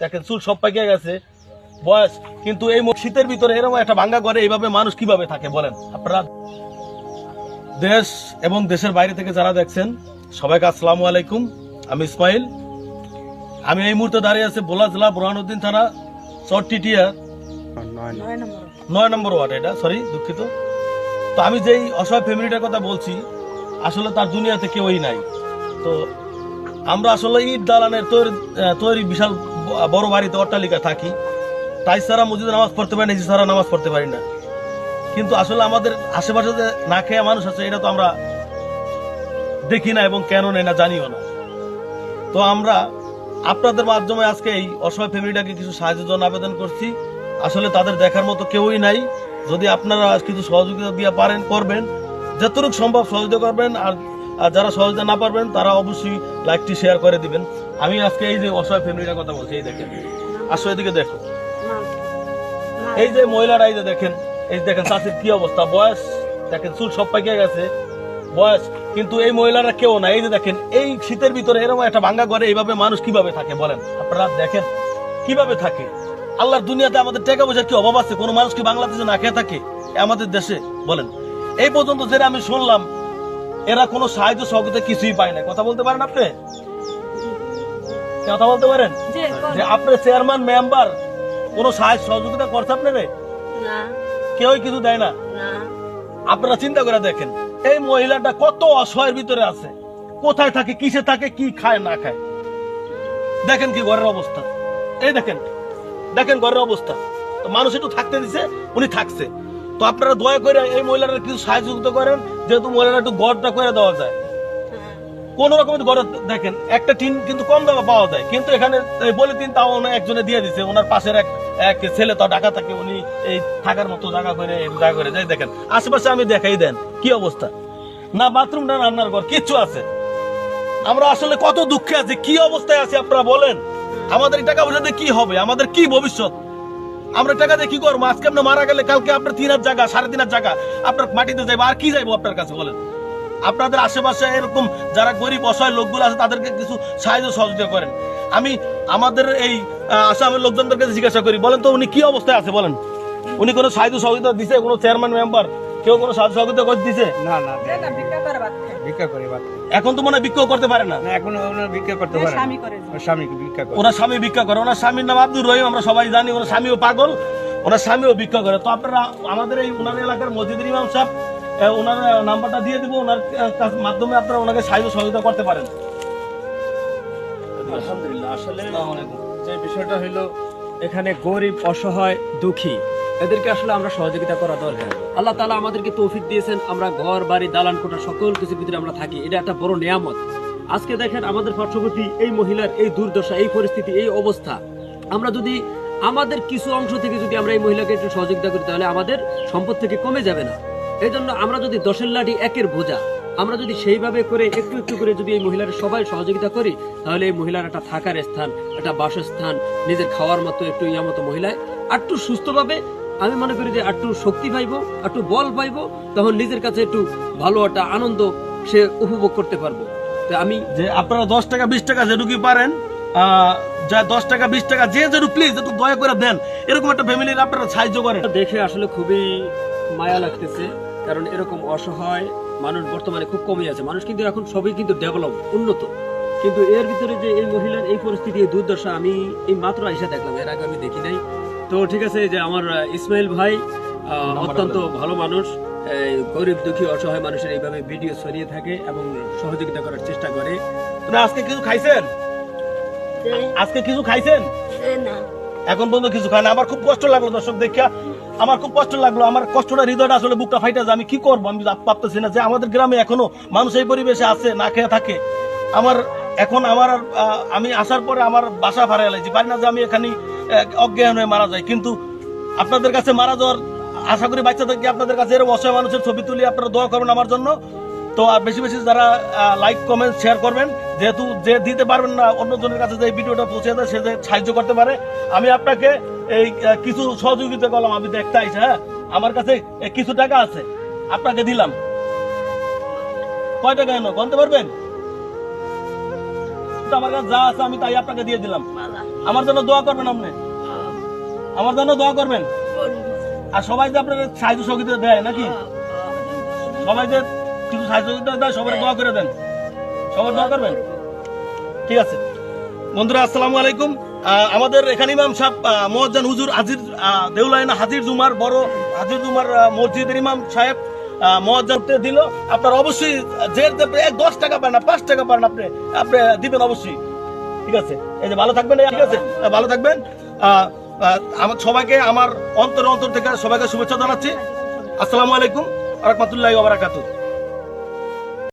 দেখেন, চুল সব পাকিয়ে গেছে। বয়স, কিন্তু এই শীতের ভিতরে এরকম একটা ভাঙ্গা করে এইভাবে মানুষ কীভাবে থাকে বলেন? আপনারা দেশ এবং দেশের বাইরে থেকে যারা দেখছেন, সবাইকে আসসালামু আলাইকুম। আমি ইসমাইল। আমি এই মুহূর্তে দাঁড়িয়ে আছি বোলা জেলা বুরহানুদ্দিন থানা, চরটিটিয়া। নয় নম্বর ওয়ার্ড এটা সরি দুঃখিত। তো আমি যেই অসহায় ফ্যামিলিটার কথা বলছি, আসলে তার দুনিয়াতে কেউই নাই। তো আমরা আসলে ঈদ দালানের তৈরি তৈরি বিশাল বড় বাড়িতে অট্টালিকা থাকি, তাই ছাড়া মসজিদে নামাজ পড়তে পারি না নিজে ছাড়া নামাজ পড়তে পারি না। কিন্তু আসলে আমাদের আশেপাশে যে না খেয়ে মানুষ আছে, এটা তো আমরা দেখি না এবং কেন নেই না জানিও না। তো আমরা আপনাদের মাধ্যমে আজকে এই অসহায় ফ্যামিলিটাকে কিছু সাহায্যের জন্য আবেদন করছি। আসলে তাদের দেখার মতো কেউই নাই। যদি আপনারা কিছু সহযোগিতা দিয়ে পারেন, করবেন। যতটুকু সম্ভব সহযোগিতা করবেন, আর যারা সহযোগিতা না পারবেন, তারা অবশ্যই লাইকটি শেয়ার করে দিবেন। আমি আজকে এই যে অসহায় ফ্যামিলিটার কথা বলছি এই দেখেন। আসো এদিকে দেখো। এই যে মহিলারা এই যে দেখেন এই যে দেখেন চাষির কি অবস্থা? বয়স দেখেন চুল সব পাকিয়ে গেছে। বয়স কিন্তু এই মহিলারা কেউ না এই যে দেখেন এই শীতের ভিতরে এরকম একটা ভাঙ্গা ঘরে এইভাবে মানুষ কীভাবে থাকে বলেন? আপনারা দেখেন কীভাবে থাকে? আল্লাহর দুনিয়াতে আমাদের টাকা পয়সার কি অভাব আছে? কোনো মানুষ কি বাংলাদেশে না খেয়ে থাকে? আমাদের দেশে বলেন। এই পর্যন্ত যেটা আমি শুনলাম এরা কোনো সাহায্য সহযোগিতা কিছুই পায় না কথা বলতে পারেন আপনি? কথা বলতে পারেন? যে আপনার চেয়ারম্যান মেম্বার কোনো সাহায্য সহযোগিতা করছে আপনারে? না। কেউই কিছু দেয় না? আপনারা চিন্তা করে দেখেন এই মহিলাটা কত অসহায়ের ভিতরে আছে? কোথায় থাকে কিসে থাকে কি খায় না খায়? দেখেন কি ঘরের অবস্থা। এই দেখেন দেখেন ঘরের অবস্থা। তো মানুষ একটু থাকতে দিছে উনি থাকছে। তো আপনারা দয়া করে এই মহিলাটা কিছু সাহায্য করেন যেহেতু মহিলাটা একটু গড়টা করে দেওয়া যায়। কোন রকমের ঘরে দেখেন, একটা টিন কিন্তু কম দামে পাওয়া যায়। কিন্তু এখানে বলে তিন তাও ওনা একজনে দিয়ে দিছে, ওনার পাশের এক এক ছেলে তো ঢাকা থাকে, উনি এই থাকার মতো জায়গা করে জায়গা করে, যাই দেখেন, আশেপাশে আমি দেখাই দেন, কি অবস্থা? না, বাথরুম, না রান্নার ঘর, কিচ্ছু আছে। আমরা আসলে কত দুঃখে আছি, কি অবস্থায় আছি আপনারা বলেন? আমাদের এই টাকা পয়সা কি হবে? আমাদের কি ভবিষ্যৎ? আমরা টাকা দিয়ে কি করব? আজকে আপনি মারা গেলে কালকে আপনার তিন হাজার জায়গা, সাড়ে তিন হাজার জায়গা আপনার মাটিতে যাইবো, আর কি যাইবো আপনার কাছে বলেন? আপনাদের আশেপাশে এরকম যারা গরিব অসহায় লোকগুলো আছে তাদেরকে কিছু সাহায্য সহযোগিতা করেন। আমি আমাদের এই আসামের লোকজনদের কাছে জিজ্ঞাসা করি বলেন তো উনি কি অবস্থায় আছে বলেন। উনি কোনো সাহায্য সহযোগিতা দিছে? কোনো চেয়ারম্যান মেম্বার কেউ কোনো সাহায্য সহযোগিতা করে দিছে? না না এখন তো মনে হয় বিক্ষোভ করতে পারে না। না এখন ওনার ভিক্ষা করতে পারে স্বামীকে ভিক্ষা করে। ওনার স্বামী ভিক্ষা করে। ওনার স্বামীর নাম আব্দুর রহিম আমরা সবাই জানি। ওনার স্বামীও পাগল ওনার স্বামীও ভিক্ষা করে। তো আপনারা আমাদের এই ওনার এলাকার মসজিদের ইমাম সাহেব ওনার নাম্বারটা দিয়ে দিব ওনার মাধ্যমে আপনারা ওনাকে সাহায্য সহযোগিতা করতে পারেন। আলহামদুলিল্লাহ আসলে যে বিষয়টা এখানে গরিব অসহায় দুঃখী এদেরকে আসলে আমরা সহযোগিতা করা দরকার। আল্লাহ তালা আমাদেরকে তৌফিক দিয়েছেন আমরা ঘর বাড়ি দালান কোটা সকল কিছুর ভিতরে আমরা থাকি। এটা একটা বড় নিয়ামত। আজকে দেখেন আমাদের পার্শ্ববর্তী এই মহিলার এই দুর্দশা এই পরিস্থিতি এই অবস্থা। আমরা যদি আমাদের কিছু অংশ থেকে যদি আমরা এই মহিলাকে একটু সহযোগিতা করি তাহলে আমাদের সম্পদ থেকে কমে যাবে না। এই জন্য আমরা যদি দশের লাঠি একের বোঝা আমরা যদি সেইভাবে করে একটু একটু করে যদি এই মহিলার সবাই সহযোগিতা করি তাহলে এই মহিলার একটা থাকার স্থান একটা বাসস্থান নিজের খাওয়ার মতো একটু ইয়া মতো মহিলায় একটু সুস্থভাবে আমি মনে করি যে একটু শক্তি পাইবো একটু বল পাইবো তখন নিজের কাছে একটু ভালো একটা আনন্দ সে উপভোগ করতে পারব। তো আমি যে আপনারা দশ টাকা বিশ টাকা যেটুকু পারেন আহ, যা দশ টাকা বিশ টাকা যে যেটু প্লিজ একটু দয়া করে দেন। এরকম একটা ফ্যামিলির আপনারা সাহায্য করেন। দেখে আসলে খুবই মায়া লাগতেছে। কারণ এরকম অসহায় মানুষ বর্তমানে খুব কমই আছে। মানুষ কিন্তু এখন সবই কিন্তু ডেভেলপ উন্নত। কিন্তু এর ভিতরে যে এই মহিলার এই পরিস্থিতি এই দুর্দশা আমি এই মাত্র আইসা দেখলাম এর আগে আমি দেখি নাই। তো ঠিক আছে যে আমার ইসমাইল ভাই অত্যন্ত ভালো মানুষ গরিব দুঃখী অসহায় মানুষের এইভাবে ভিডিও ছড়িয়ে থাকে এবং সহযোগিতা করার চেষ্টা করে। আজকে কিছু খাইছেন? আজকে কিছু খাইছেন? এখন পর্যন্ত কিছু খায় না। আমার খুব কষ্ট লাগল দর্শক দেখা আমার খুব কষ্ট লাগল, আমার কষ্টটা, হৃদয়টা আসলে বুকটা ফাইটা যায়। আমি কি করব? আমি ভাবতেছি না যে আমাদের গ্রামে এখনও মানুষ এই পরিবেশে আছে, না খেয়ে থাকে। আমার এখন আমার আমি আসার পরে আমার বাসা ভাড়া এলাইছি। পারি না যে আমি এখানে অজ্ঞান হয়ে মারা যাই। কিন্তু আপনাদের কাছে মারা যাওয়ার আশা করি বাচ্চা থেকে আপনাদের কাছে এরকম অসহায় মানুষের ছবি তুলি, আপনারা দোয়া করবেন আমার জন্য। তো আর বেশি বেশি যারা লাইক কমেন্ট শেয়ার করবেন, যেহেতু যে দিতে পারবেন না, অন্যজনের কাছে যে ভিডিওটা পৌঁছে দেয়, সে যে সাহায্য করতে পারে। আমি আপনাকে এই কিছু সহযোগিতা করলাম আমি দেখতে আইসি হ্যাঁ? আমার কাছে কিছু টাকা আছে আপনাকে দিলাম। কয় টাকা এনো? গনতে পারবেন? আমার কাছে যা আছে আমি তাই আপনাকে দিয়ে দিলাম। আমার জন্য দোয়া করবেন আপনি? আমার জন্য দোয়া করবেন? আর সবাই যে আপনার সাহায্য সহযোগিতা দেয় নাকি। সবাই যে কিছু সাহায্য সহযোগিতা দেয় সবাই দোয়া করে দেন। সবাই দোয়া করবেন? ঠিক আছে। বন্ধুরা আসসালামু আলাইকুম। আমাদের এখানে ইমাম সাহেব মোয়াজ্জান হুজুর হাজির দেউলাইনা হাজির জুমার বড় হাজির জুমার মসজিদের ইমাম সাহেব আহ, দিল। আপনার অবশ্যই যে এক দশ টাকা পান না পাঁচ টাকা পান আপনি আপনি দিবেন অবশ্যই। ঠিক আছে? এই যে ভালো থাকবেন ঠিক আছে? ভালো থাকবেন। আমার সবাইকে আমার অন্তর অন্তর থেকে সবাইকে শুভেচ্ছা জানাচ্ছি। আসসালামু আলাইকুম রহমতুল্লাহ বারাকাতু